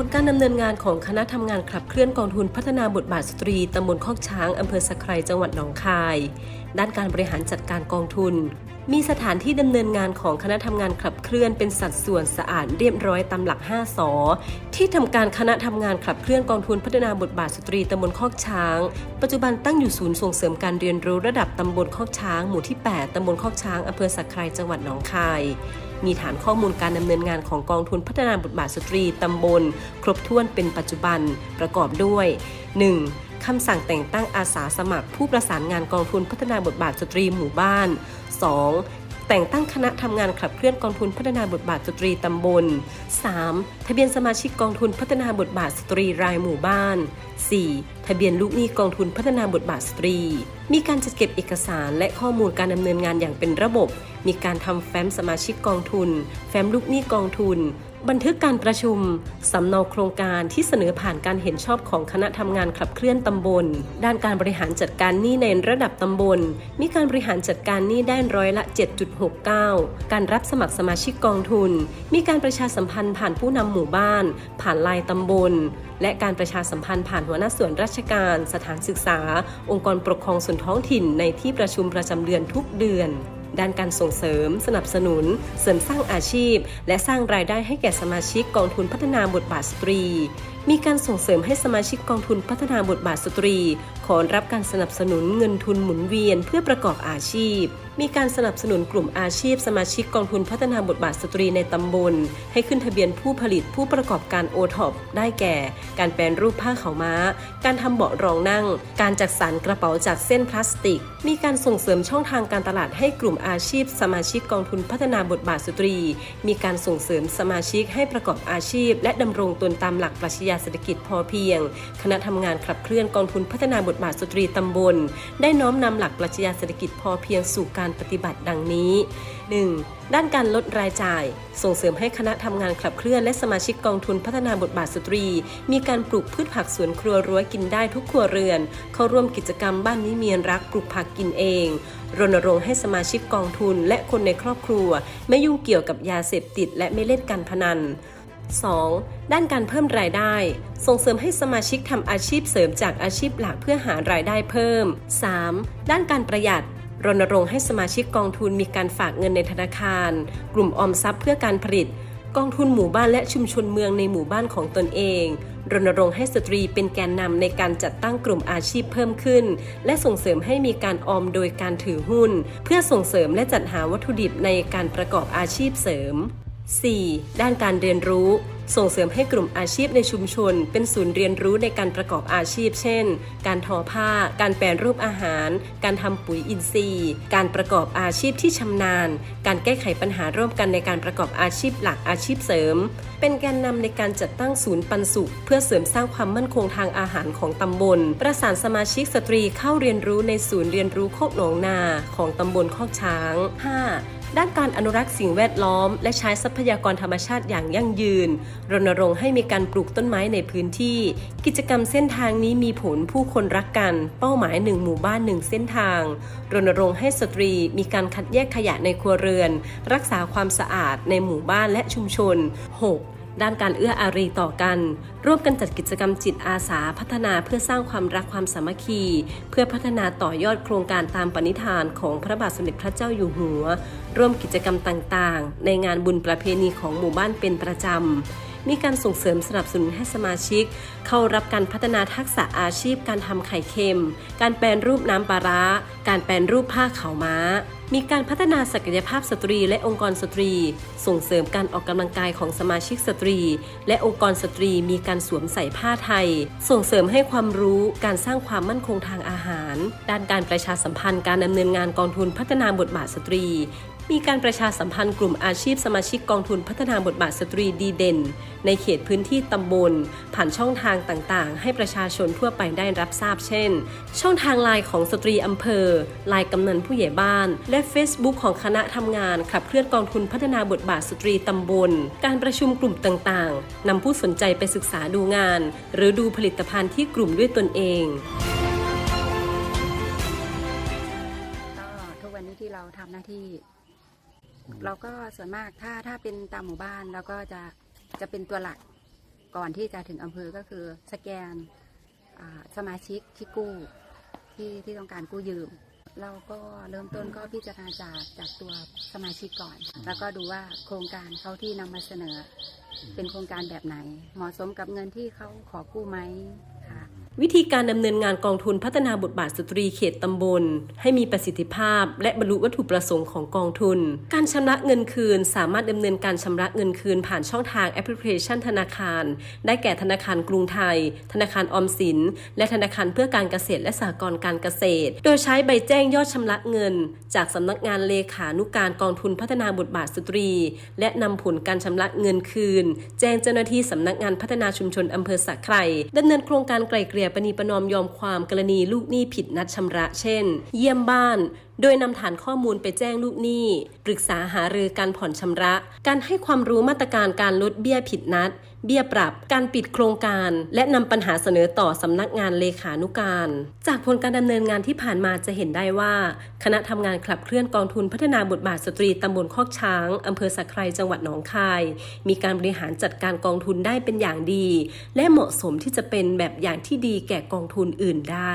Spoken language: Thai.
ผลการดำเนินงานของคณะทำงานขับเคลื่อนกองทุนพัฒนาบทบาทสตรีตำบลคอกช้างอำเภอสะไครจังหวัดหนองคาย ด้านการบริหารจัดการกองทุน มีสถานที่ดำเนินงานของคณะทำงานขับเคลื่อนเป็นสัดส่วนสะอาดเรียบร้อยตามหลัก 5สอที่ทำการคณะทำงานขับเคลื่อนกองทุนพัฒนาบทบาทสตรีตำบลคอกช้าง ปัจจุบันตั้งอยู่ศูนย์ส่งเสริมการเรียนรู้ระดับตำบลคอกช้างหมู่ที่ 8ตำบลคอกช้างอำเภอสักไครจังหวัดหนองคายมีฐานข้อมูลการดำเนินงานของกองทุนพัฒนาบทบาทสตรีตำบล ครบถ้วนเป็นปัจจุบันประกอบด้วย 1. คำสั่งแต่งตั้งอาสาสมัคร ผู้ประสานงานกองทุนพัฒนาบทบาทสตรีหมู่บ้าน 2. แต่งตั้งคณะทำงานขับเคลื่อนกองทุนพัฒนาบทบาทสตรีตำบล 3. ทะเบียนสมาชิกกองทุนพัฒนาบทบาทสตรีรายหมู่บ้าน 4. ทะเบียนลูกหนี้กองทุนพัฒนาบทบาทสตรี มีการจัดเก็บเอกสารและข้อมูลการดำเนินงานอย่างเป็นระบบ มีการทำแฟ้มสมาชิกกองทุน แฟ้มลูกหนี้กองทุน บันทึกการประชุม สำเนาโครงการที่เสนอผ่านการเห็นชอบของคณะทำงานขับเคลื่อนตำบล ด้านการบริหารจัดการหนี้ในระดับตำบล มีการบริหารจัดการหนี้ได้ร้อยละ 7.69 การรับสมัครสมาชิกกองทุน มีการประชาสัมพันธ์ผ่านผู้นำหมู่บ้าน ผ่านลายตำบล และการประชาสัมพันธ์ผ่านหัวหน้าส่วนราชการ สถานศึกษา องค์กรปกครองส่วนท้องถิ่นในที่ประชุมประจำเดือนทุกเดือน ด้านการส่งเสริม สนับสนุน เสริมสร้างอาชีพ และสร้างรายได้ให้แก่สมาชิกกองทุนพัฒนาบทบาทสตรี มีการส่งเสริมให้สมาชิกกองทุนพัฒนาบทบาทสตรี ขอรับการสนับสนุนเงินทุนหมุนเวียนเพื่อประกอบอาชีพ มีการสนับสนุนกลุ่มอาชีพ สมาชิกกองทุนพัฒนาบทบาทสตรีในตำบล ให้ขึ้นทะเบียนผู้ผลิตผู้ประกอบการโอท็อปได้แก่ การแปลนรูปผ้าขาวม้า การทำเบาะรองนั่ง การจัดสรรกระเป๋าจากเส้นพลาสติก มีการส่งเสริมช่องทางการตลาดให้กลุ่มอาชีพ สมาชิกกองทุนพัฒนาบทบาทสตรี มีการส่งเสริมสมาชิกให้ประกอบอาชีพ และดำรงตนตามหลักปรัชญาเศรษฐกิจพอเพียง คณะทำงานขับเคลื่อนกองทุนพัฒนาบทบาทสตรีตำบล ได้น้อมนำหลักปรัชญาเศรษฐกิจพอเพียงสู่การการปฏิบัติดังนี้ 1. ด้านการลดรายจ่าย ส่งเสริมให้คณะทำงานขับเคลื่อนและสมาชิกกองทุนพัฒนาบทบาทสตรี มีการปลูกพืชผักสวนครัวรั้วกินได้ทุกครัวเรือน เข้าร่วมกิจกรรมบ้านนิเมียนรักปลูกผักกินเอง รณรงค์ให้สมาชิกกองทุนและคนในครอบครัว ไม่ยุ่งเกี่ยวกับยาเสพติด และไม่เล่นการพนัน 2. ด้านการเพิ่มรายได้ ส่งเสริมให้สมาชิกทำอาชีพเสริมจากอาชีพหลักเพื่อหารายได้เพิ่ม 3. ด้านการประหยัด รณรงค์ให้สมาชิกกองทุนมีการฝากเงินในธนาคาร กลุ่มออมทรัพย์เพื่อการผลิต กองทุนหมู่บ้านและชุมชนเมืองในหมู่บ้านของตนเอง รณรงค์ให้สตรีเป็นแกนนำในการจัดตั้งกลุ่มอาชีพเพิ่มขึ้น และส่งเสริมให้มีการออมโดยการถือหุ้น เพื่อส่งเสริมและจัดหาวัตถุดิบในการประกอบอาชีพเสริม 4. ด้านการเรียนรู้ ส่งเสริมให้กลุ่มอาชีพในชุมชน เป็นศูนย์เรียนรู้ในการประกอบอาชีพ เช่น การทอผ้า การแปรรูปอาหาร การทำปุ๋ยอินทรีย์ การประกอบอาชีพที่ชำนาญ การแก้ไขปัญหาร่วมกันในการประกอบอาชีพหลักอาชีพเสริม เป็นแกนนำในการจัดตั้งศูนย์ปันสุข เพื่อเสริมสร้างความมั่นคงทางอาหารของตำบล ประสานสมาชิกสตรีเข้าเรียนรู้ในศูนย์เรียนรู้โคกหนองนาของตำบลคอกช้าง 5. ด้านการอนุรักษ์สิ่งแวดล้อม และใช้ทรัพยากรธรรมชาติอย่างยั่งยืน รณรงค์ให้มีการปลูกต้นไม้ในพื้นที่ กิจกรรมเส้นทางนี้มีผลผู้คนรักกัน เป้าหมายหนึ่งหมู่บ้านหนึ่งเส้นทาง รณรงค์ให้สตรีมีการคัดแยกขยะในครัวเรือน รักษาความสะอาดในหมู่บ้านและชุมชน 6. ด้านการเอื้ออารีต่อกัน ร่วมกันจัดกิจกรรมจิตอาสาพัฒนาเพื่อสร้างความรักความสามัคคี เพื่อพัฒนาต่อยอดโครงการตามปณิธานของพระบาทสมเด็จพระเจ้าอยู่หัว ร่วมกิจกรรมต่างๆ ในงานบุญประเพณีของหมู่บ้านเป็นประจำ มีการส่งเสริมสนับสนุนให้สมาชิก เข้ารับการพัฒนาทักษะอาชีพการทำไข่เค็ม การแปลนรูปน้ำปลาร้า การแปลนรูปผ้าขาวม้า มีการพัฒนาศักยภาพสตรีและองค์กรสตรี ส่งเสริมการออกกำลังกายของสมาชิกสตรี และองค์กรสตรีมีการสวมใส่ผ้าไทย ส่งเสริมให้ความรู้การสร้างความมั่นคงทางอาหาร ด้านการประชาสัมพันธ์การดำเนินงานกองทุนพัฒนาบทบาทสตรีมีการประชาสัมพันธ์กลุ่มอาชีพสมาชิกกองทุนพัฒนาบทบาทสตรีดีเด่น ในเขตพื้นที่ตำบล ผ่านช่องทางต่างๆ ให้ประชาชนทั่วไปได้รับทราบเช่น ช่องทางไลน์ของสตรีอำเภอไลน์กำนันผู้ใหญ่บ้าน และ Facebook ของคณะทำงานขับเคลื่อนกองทุนพัฒนาบทบาทสตรีตำบล การประชุมกลุ่มต่างๆนำผู้สนใจไปศึกษาดูงาน หรือดูผลิตภัณฑ์ที่กลุ่มด้วยตนเองก็ทุกวันนี้ที่เราทำหน้าที่ เราก็ส่วนมากถ้าถ้าเป็นตามหมู่บ้านเราก็จะจะเป็นตัวหลักก่อนที่จะถึงอำเภอก็คือสแกนอ่าสมาชิกที่กู้ที่ที่ต้องการกู้ยืม เราก็เริ่มต้นก็พิจารณาจากจากตัวสมาชิกก่อน แล้วก็ดูว่าโครงการเขาที่นำมาเสนอ เป็นโครงการแบบไหน เหมาะสมกับเงินที่เขาขอกู้ไหมค่ะ วิธีการดำเนินงานกองทุนพัฒนาบทบาทสตรีเขตตำบล ให้มีประสิทธิภาพ และบรรลุวัตถุประสงค์ของกองทุน การชำระเงินคืน สามารถดำเนินการชำระเงินคืนผ่านช่องทางแอปพลิเคชันธนาคาร ได้แก่ธนาคารกรุงไทย ธนาคารออมสิน และธนาคารเพื่อการเกษตรและสหกรณ์การเกษตร โดยใช้ใบแจ้งยอดชำระเงิน จากสำนักงานเลขานุการกองทุนพัฒนาบทบาทสตรี และนำผลการชำระเงินคืน แจ้งเจ้าหน้าที่สำนักงานพัฒนาชุมชนอำเภอสักไครดำเนินโครงการไกล่เกลี่ยประนีประนอมยอมความกรณีลูกหนี้ผิดนัดชำระ เช่น เยี่ยมบ้าน โดยนำฐานข้อมูลไปแจ้งลูกหนี้ ปรึกษาหารือการผ่อนชำระ การให้ความรู้มาตรการการลดเบี้ยผิดนัด เบี้ยปรับ การปิดโครงการ และนำปัญหาเสนอต่อสำนักงานเลขานุการ จากผลการดำเนินงานที่ผ่านมาจะเห็นได้ว่า คณะทำงานขับเคลื่อนกองทุนพัฒนาบทบาทสตรีตำบลคอกช้างอำเภอสักไครจังหวัดหนองคาย มีการบริหารจัดการกองทุนได้เป็นอย่างดี และเหมาะสมที่จะเป็นแบบอย่างที่ดีแก่กองทุนอื่นได้